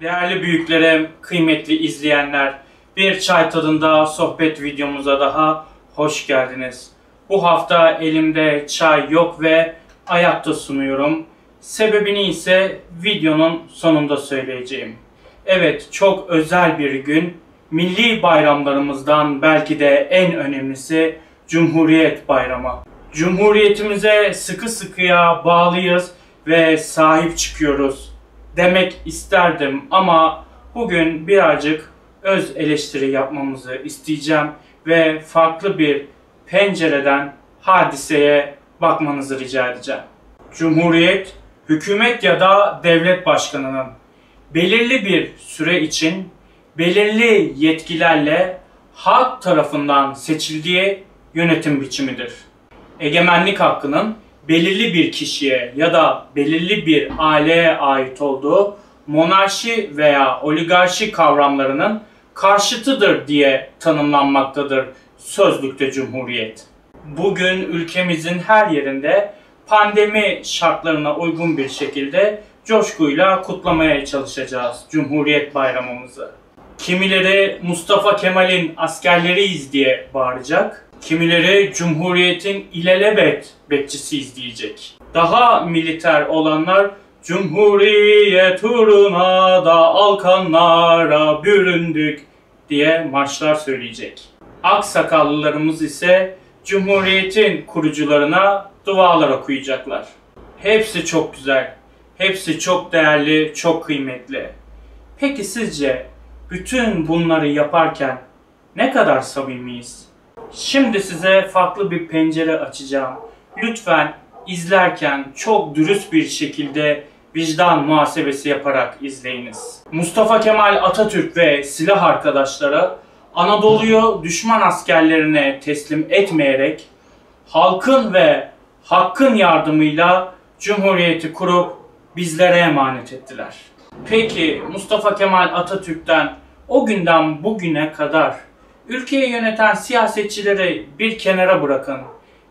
Değerli büyüklerim, kıymetli izleyenler, bir çay tadında sohbet videomuza daha hoş geldiniz. Bu hafta elimde çay yok ve ayakta sunuyorum. Sebebini ise videonun sonunda söyleyeceğim. Evet, çok özel bir gün. Milli bayramlarımızdan belki de en önemlisi Cumhuriyet Bayramı. Cumhuriyetimize sıkı sıkıya bağlıyız ve sahip çıkıyoruz demek isterdim ama bugün birazcık öz eleştiri yapmamızı isteyeceğim ve farklı bir pencereden hadiseye bakmanızı rica edeceğim. Cumhuriyet, hükümet ya da devlet başkanının belirli bir süre için belirli yetkilerle halk tarafından seçildiği yönetim biçimidir. Egemenlik hakkının belirli bir kişiye ya da belirli bir aileye ait olduğu monarşi veya oligarşi kavramlarının karşıtıdır diye tanımlanmaktadır sözlükte cumhuriyet. Bugün ülkemizin her yerinde pandemi şartlarına uygun bir şekilde coşkuyla kutlamaya çalışacağız Cumhuriyet Bayramımızı. Kimileri Mustafa Kemal'in askerleriyiz diye bağıracak. Kimileri Cumhuriyet'in ilelebet bekçisiyiz diyecek. Daha militer olanlar Cumhuriyet uğruna da alkanlara büründük diye marşlar söyleyecek. Aksakallılarımız ise Cumhuriyet'in kurucularına dualar okuyacaklar. Hepsi çok güzel, hepsi çok değerli, çok kıymetli. Peki sizce bütün bunları yaparken ne kadar samimiyiz? Şimdi size farklı bir pencere açacağım. Lütfen izlerken çok dürüst bir şekilde vicdan muhasebesi yaparak izleyiniz. Mustafa Kemal Atatürk ve silah arkadaşları Anadolu'yu düşman askerlerine teslim etmeyerek halkın ve hakkın yardımıyla Cumhuriyeti kurup bizlere emanet ettiler. Peki Mustafa Kemal Atatürk'ten o günden bugüne kadar ülkeyi yöneten siyasetçileri bir kenara bırakın.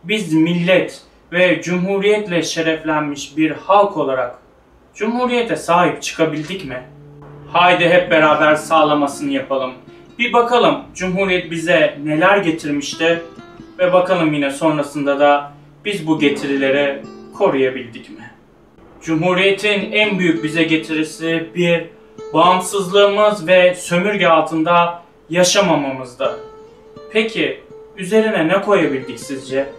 Biz millet ve cumhuriyetle şereflenmiş bir halk olarak cumhuriyete sahip çıkabildik mi? Haydi hep beraber sağlamasını yapalım. Bir bakalım cumhuriyet bize neler getirmişti ve bakalım yine sonrasında da biz bu getirileri koruyabildik mi? Cumhuriyetin en büyük bize getirisi bir bağımsızlığımız ve sömürge altında yaşamamamızda. Peki üzerine ne koyabildik sizce?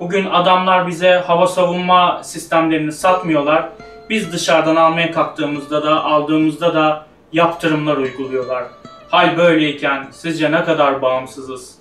Bugün adamlar bize hava savunma sistemlerini satmıyorlar. Biz dışarıdan almaya kalktığımızda da aldığımızda da yaptırımlar uyguluyorlar. Hal böyleyken sizce ne kadar bağımsızız?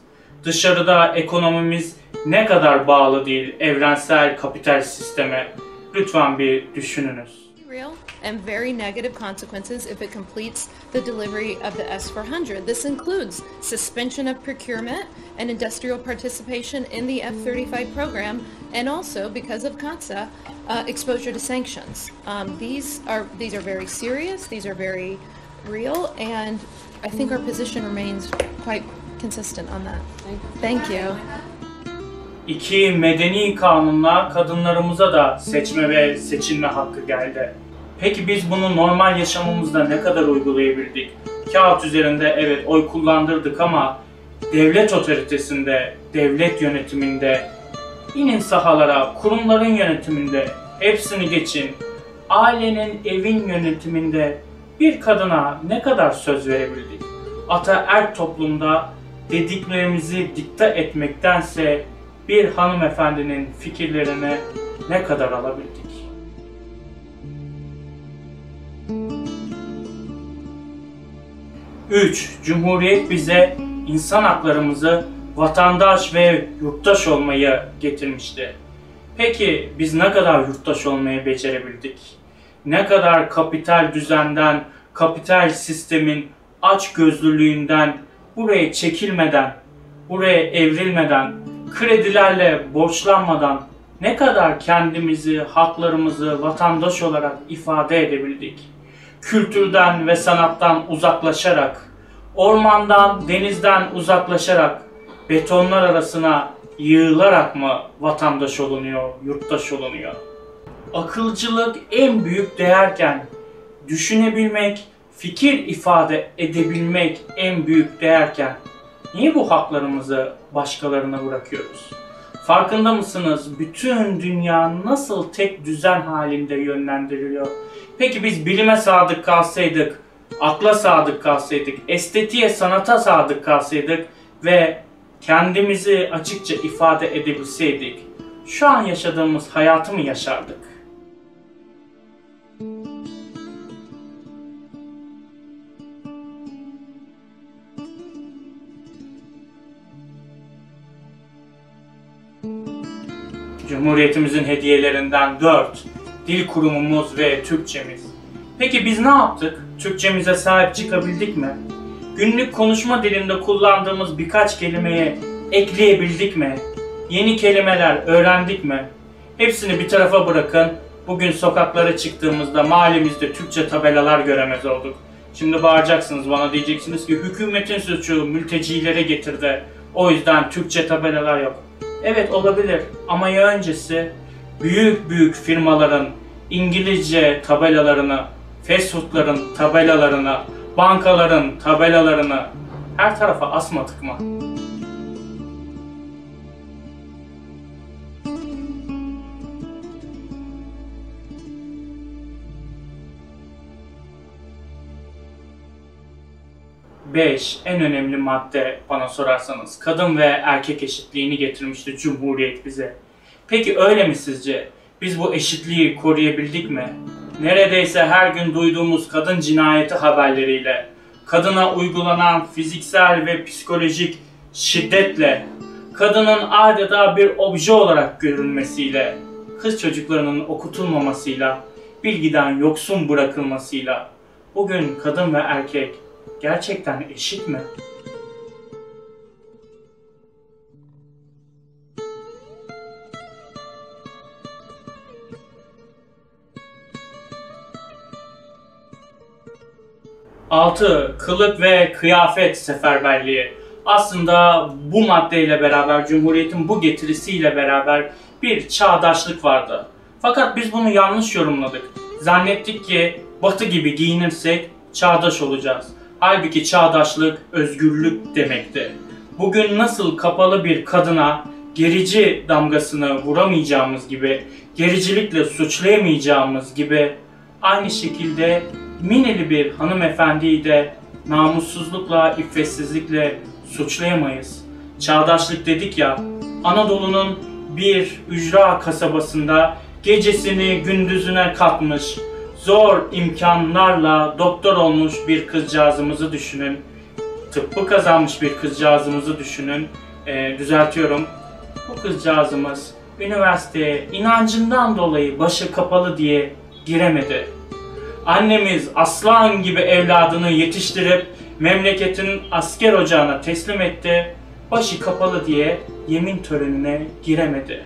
Dışarıda ekonomimiz ne kadar bağlı değil evrensel kapital sisteme? Lütfen bir düşününüz. real and very negative consequences if it completes the delivery of the S400. This includes suspension of procurement and industrial participation in the F-35 program, and also because of COTSA, uh, exposure to sanctions. Um, these are these are very serious. These are very real, and I think our position remains quite consistent on that. Thank you. İki medeni kanunla kadınlarımıza da seçme ve seçilme hakkı geldi. Peki biz bunu normal yaşamımızda ne kadar uygulayabildik? Kağıt üzerinde evet oy kullandırdık ama devlet otoritesinde, devlet yönetiminde, inin sahalara, kurumların yönetiminde hepsini geçin. Ailenin, evin yönetiminde bir kadına ne kadar söz verebildik? Ata er toplumda dediklerimizi dikte etmektense bir hanımefendinin fikirlerini ne kadar alabildik? 3. Cumhuriyet bize insan haklarımızı vatandaş ve yurttaş olmayı getirmişti. Peki biz ne kadar yurttaş olmayı becerebildik? Ne kadar kapital düzenden, kapital sistemin aç gözlülüğünden buraya çekilmeden, buraya evrilmeden, kredilerle borçlanmadan ne kadar kendimizi, haklarımızı vatandaş olarak ifade edebildik? Kültürden ve sanattan uzaklaşarak, ormandan, denizden uzaklaşarak, betonlar arasına yığılarak mı vatandaş olunuyor, yurttaş olunuyor? Akılcılık en büyük değerken düşünebilmek, fikir ifade edebilmek en büyük değerken niye bu haklarımızı başkalarına bırakıyoruz? Farkında mısınız? Bütün dünya nasıl tek düzen halinde yönlendiriliyor? Peki biz bilime sadık kalsaydık, akla sadık kalsaydık, estetiğe, sanata sadık kalsaydık ve kendimizi açıkça ifade edebilseydik, şu an yaşadığımız hayatı mı yaşardık? Cumhuriyetimizin hediyelerinden 4. Dil kurumumuz ve Türkçemiz. Peki biz ne yaptık? Türkçemize sahip çıkabildik mi? Günlük konuşma dilinde kullandığımız birkaç kelimeye ekleyebildik mi? Yeni kelimeler öğrendik mi? Hepsini bir tarafa bırakın. Bugün sokaklara çıktığımızda mahallemizde Türkçe tabelalar göremez olduk. Şimdi bağıracaksınız bana diyeceksiniz ki hükümetin suçu mültecilere getirdi. O yüzden Türkçe tabelalar yok. Evet olabilir ama ya öncesi büyük büyük firmaların İngilizce tabelalarını, fast foodların tabelalarını, bankaların tabelalarını her tarafa asmadık mı? Beş en önemli madde bana sorarsanız kadın ve erkek eşitliğini getirmişti Cumhuriyet bize. Peki öyle mi sizce? Biz bu eşitliği koruyabildik mi? Neredeyse her gün duyduğumuz kadın cinayeti haberleriyle, kadına uygulanan fiziksel ve psikolojik şiddetle, kadının adeta bir obje olarak görülmesiyle, kız çocuklarının okutulmamasıyla, bilgiden yoksun bırakılmasıyla bugün kadın ve erkek gerçekten eşit mi? Altı, kılık ve kıyafet seferberliği. Aslında bu maddeyle beraber, Cumhuriyet'in bu getirisiyle beraber bir çağdaşlık vardı. Fakat biz bunu yanlış yorumladık. Zannettik ki batı gibi giyinirsek çağdaş olacağız. Halbuki çağdaşlık özgürlük demekti. Bugün nasıl kapalı bir kadına gerici damgasını vuramayacağımız gibi, gericilikle suçlayamayacağımız gibi aynı şekilde mineli bir hanımefendiyi de namussuzlukla, iffetsizlikle suçlayamayız. Çağdaşlık dedik ya, Anadolu'nun bir ücra kasabasında gecesini gündüzüne katmış, zor imkanlarla doktor olmuş bir kızcağızımızı düşünün. Tıbbı kazanmış bir kızcağızımızı düşünün. E, düzeltiyorum. Bu kızcağızımız üniversiteye inancından dolayı başı kapalı diye giremedi. Annemiz aslan gibi evladını yetiştirip memleketin asker ocağına teslim etti. Başı kapalı diye yemin törenine giremedi.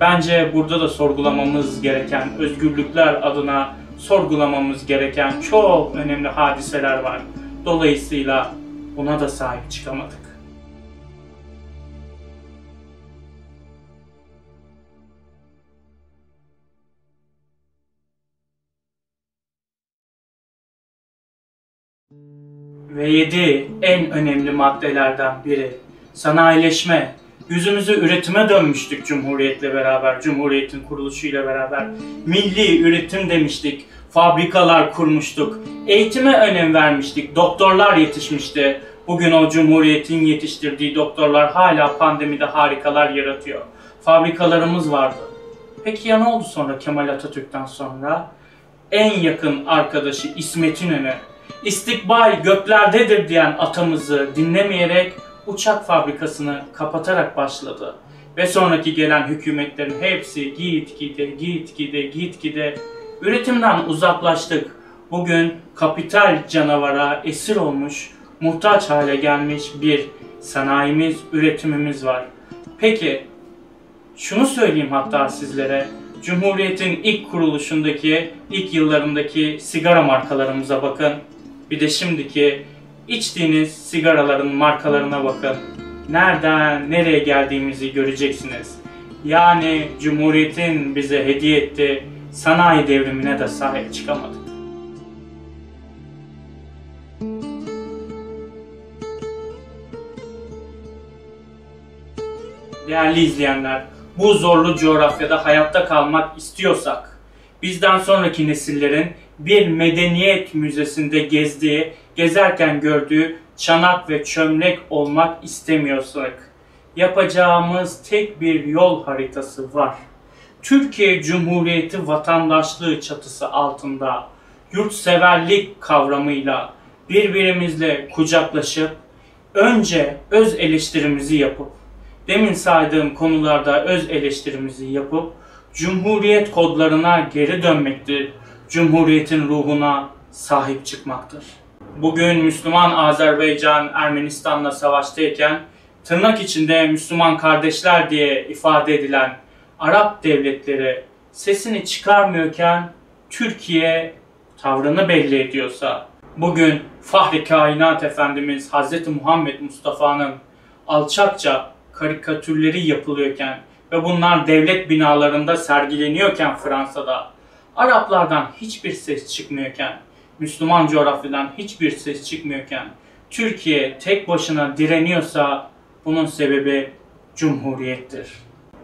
Bence burada da sorgulamamız gereken özgürlükler adına sorgulamamız gereken çok önemli hadiseler var. Dolayısıyla buna da sahip çıkamadık. Ve yedi en önemli maddelerden biri sanayileşme. Yüzümüzü üretime dönmüştük Cumhuriyet'le beraber, Cumhuriyet'in kuruluşuyla beraber. Milli üretim demiştik, fabrikalar kurmuştuk, eğitime önem vermiştik, doktorlar yetişmişti. Bugün o Cumhuriyet'in yetiştirdiği doktorlar hala pandemide harikalar yaratıyor. Fabrikalarımız vardı. Peki ya ne oldu sonra Kemal Atatürk'ten sonra? En yakın arkadaşı İsmet İnönü, istikbal göklerdedir diyen atamızı dinlemeyerek uçak fabrikasını kapatarak başladı. Ve sonraki gelen hükümetlerin hepsi git gide git gide git gide üretimden uzaklaştık. Bugün kapital canavara esir olmuş, muhtaç hale gelmiş bir sanayimiz, üretimimiz var. Peki şunu söyleyeyim hatta sizlere. Cumhuriyet'in ilk kuruluşundaki, ilk yıllarındaki sigara markalarımıza bakın. Bir de şimdiki içtiğiniz sigaraların markalarına bakın. Nereden nereye geldiğimizi göreceksiniz. Yani Cumhuriyet'in bize hediye ettiği sanayi devrimine de sahip çıkamadık. Değerli izleyenler, bu zorlu coğrafyada hayatta kalmak istiyorsak, bizden sonraki nesillerin bir medeniyet müzesinde gezdiği, gezerken gördüğü çanak ve çömlek olmak istemiyorsak, yapacağımız tek bir yol haritası var. Türkiye Cumhuriyeti vatandaşlığı çatısı altında yurtseverlik kavramıyla birbirimizle kucaklaşıp önce öz eleştirimizi yapıp demin saydığım konularda öz eleştirimizi yapıp Cumhuriyet kodlarına geri dönmektir. Cumhuriyetin ruhuna sahip çıkmaktır. Bugün Müslüman Azerbaycan Ermenistan'la savaştayken tırnak içinde Müslüman kardeşler diye ifade edilen Arap devletleri sesini çıkarmıyorken Türkiye tavrını belli ediyorsa bugün Fahri Kainat Efendimiz Hz. Muhammed Mustafa'nın alçakça karikatürleri yapılıyorken ve bunlar devlet binalarında sergileniyorken Fransa'da Araplardan hiçbir ses çıkmıyorken Müslüman coğrafyadan hiçbir ses çıkmıyorken Türkiye tek başına direniyorsa bunun sebebi Cumhuriyettir.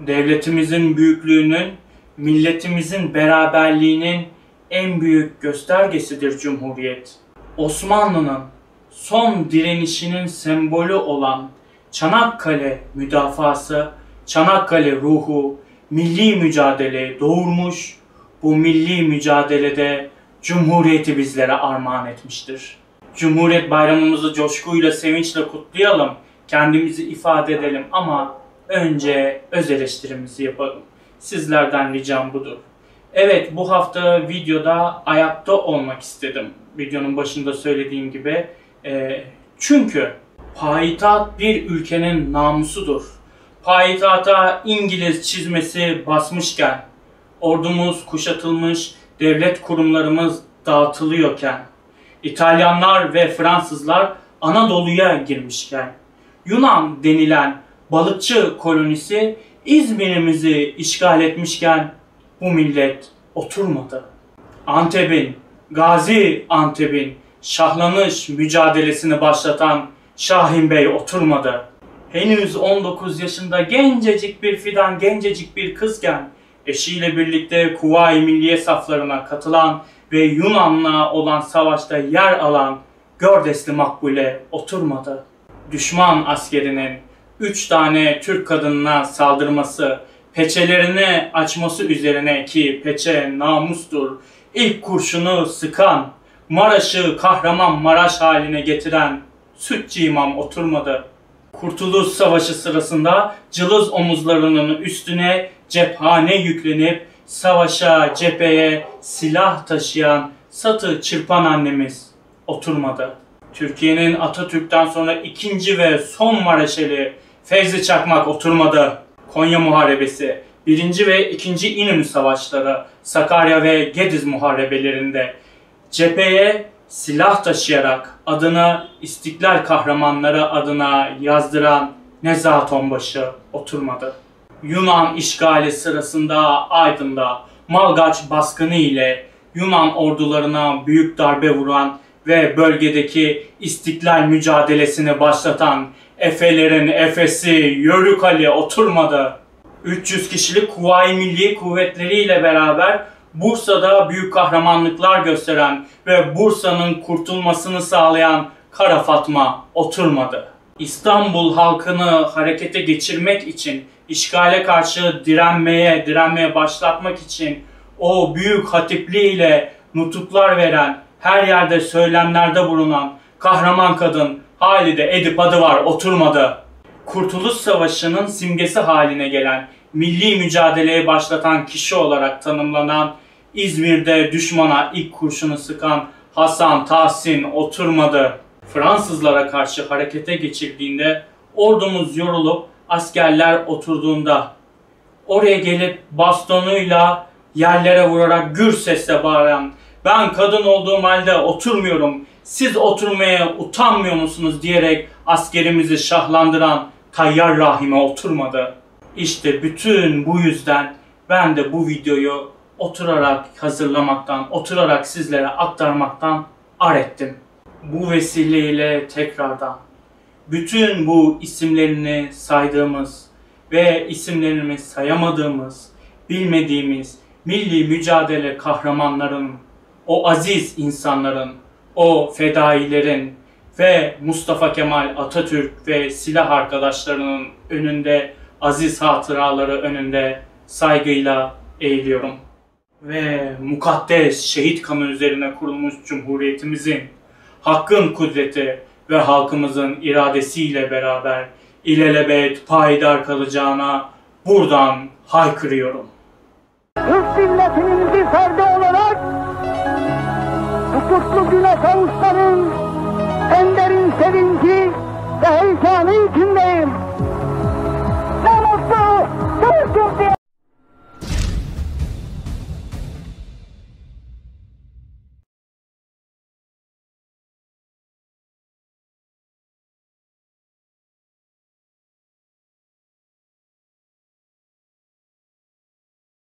Devletimizin büyüklüğünün, milletimizin beraberliğinin en büyük göstergesidir Cumhuriyet. Osmanlı'nın son direnişinin sembolü olan Çanakkale müdafası, Çanakkale ruhu, milli mücadele doğurmuş, bu milli mücadelede Cumhuriyeti bizlere armağan etmiştir. Cumhuriyet bayramımızı coşkuyla, sevinçle kutlayalım, kendimizi ifade edelim ama önce öz eleştirimizi yapalım. Sizlerden ricam budur. Evet bu hafta videoda ayakta olmak istedim. Videonun başında söylediğim gibi. E, çünkü payitaht bir ülkenin namusudur. Payitahta İngiliz çizmesi basmışken, ordumuz kuşatılmış, devlet kurumlarımız dağıtılıyorken, İtalyanlar ve Fransızlar Anadolu'ya girmişken, Yunan denilen balıkçı kolonisi İzmir'imizi işgal etmişken bu millet oturmadı. Antep'in, Gazi Antep'in şahlanış mücadelesini başlatan Şahin Bey oturmadı. Henüz 19 yaşında gencecik bir fidan, gencecik bir kızken eşiyle birlikte Kuvayi Milliye saflarına katılan ve Yunan'la olan savaşta yer alan Gördesli Makbule oturmadı. Düşman askerinin 3 tane Türk kadınına saldırması, peçelerini açması üzerine ki peçe namustur, ilk kurşunu sıkan, Maraş'ı kahraman Maraş haline getiren Sütçü İmam oturmadı. Kurtuluş Savaşı sırasında cılız omuzlarının üstüne cephane yüklenip savaşa, cepheye silah taşıyan, satı çırpan annemiz oturmadı. Türkiye'nin Atatürk'ten sonra ikinci ve son Maraşeli Fevzi Çakmak oturmadı. Konya Muharebesi, birinci ve ikinci İnönü Savaşları, Sakarya ve Gediz Muharebelerinde cepheye silah taşıyarak adını İstiklal Kahramanları adına yazdıran Nezahat Onbaşı oturmadı. Yunan işgali sırasında Aydın'da Malgaç baskını ile Yunan ordularına büyük darbe vuran ve bölgedeki istiklal mücadelesini başlatan Efelerin Efesi Yörük Ali oturmadı. 300 kişilik Kuvayi Milli Kuvvetleri ile beraber Bursa'da büyük kahramanlıklar gösteren ve Bursa'nın kurtulmasını sağlayan Kara Fatma oturmadı. İstanbul halkını harekete geçirmek için, işgale karşı direnmeye, direnmeye başlatmak için o büyük hatipliğiyle nutuklar veren, her yerde söylemlerde bulunan kahraman kadın Halide Edip adı var oturmadı. Kurtuluş Savaşı'nın simgesi haline gelen, milli mücadeleye başlatan kişi olarak tanımlanan İzmir'de düşmana ilk kurşunu sıkan Hasan Tahsin oturmadı. Fransızlara karşı harekete geçildiğinde ordumuz yorulup askerler oturduğunda oraya gelip bastonuyla yerlere vurarak gür sesle bağıran ben kadın olduğum halde oturmuyorum siz oturmaya utanmıyor musunuz diyerek askerimizi şahlandıran Tayyar Rahim'e oturmadı. İşte bütün bu yüzden ben de bu videoyu oturarak hazırlamaktan, oturarak sizlere aktarmaktan ar ettim. bu vesileyle tekrardan bütün bu isimlerini saydığımız ve isimlerini sayamadığımız, bilmediğimiz milli mücadele kahramanların, o aziz insanların, o fedailerin ve Mustafa Kemal Atatürk ve silah arkadaşlarının önünde, aziz hatıraları önünde saygıyla eğiliyorum ve mukaddes şehit kanı üzerine kurulmuş cumhuriyetimizin hakkın kudreti ve halkımızın iradesiyle beraber ilelebet payidar kalacağına buradan haykırıyorum. Türk milletinin bir ferdi olarak bu kutlu güne kavuşmanın en derin sevinci ve heyecanı için